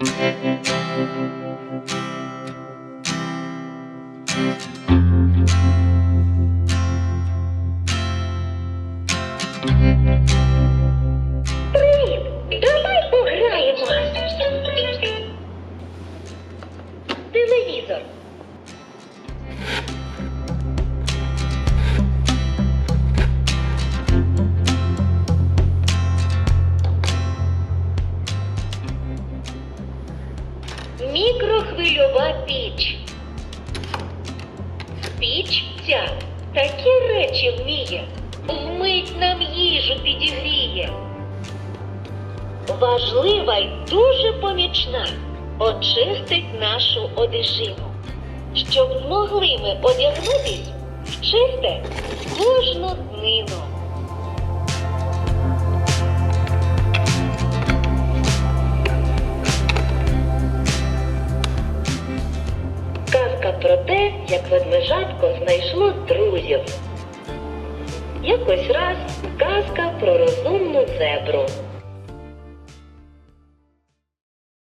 Привіт! Давай пограємо. Телевізор. Мікрохвильова піч. Піч ця такі речі вміє, вмить нам їжу підігріє. Важлива й дуже помічна, очистить нашу одежину, щоб змогли ми одягнутись в чисте кожну днину. Про те, як ведмежатко знайшло друзів. Якось раз казка про розумну зебру.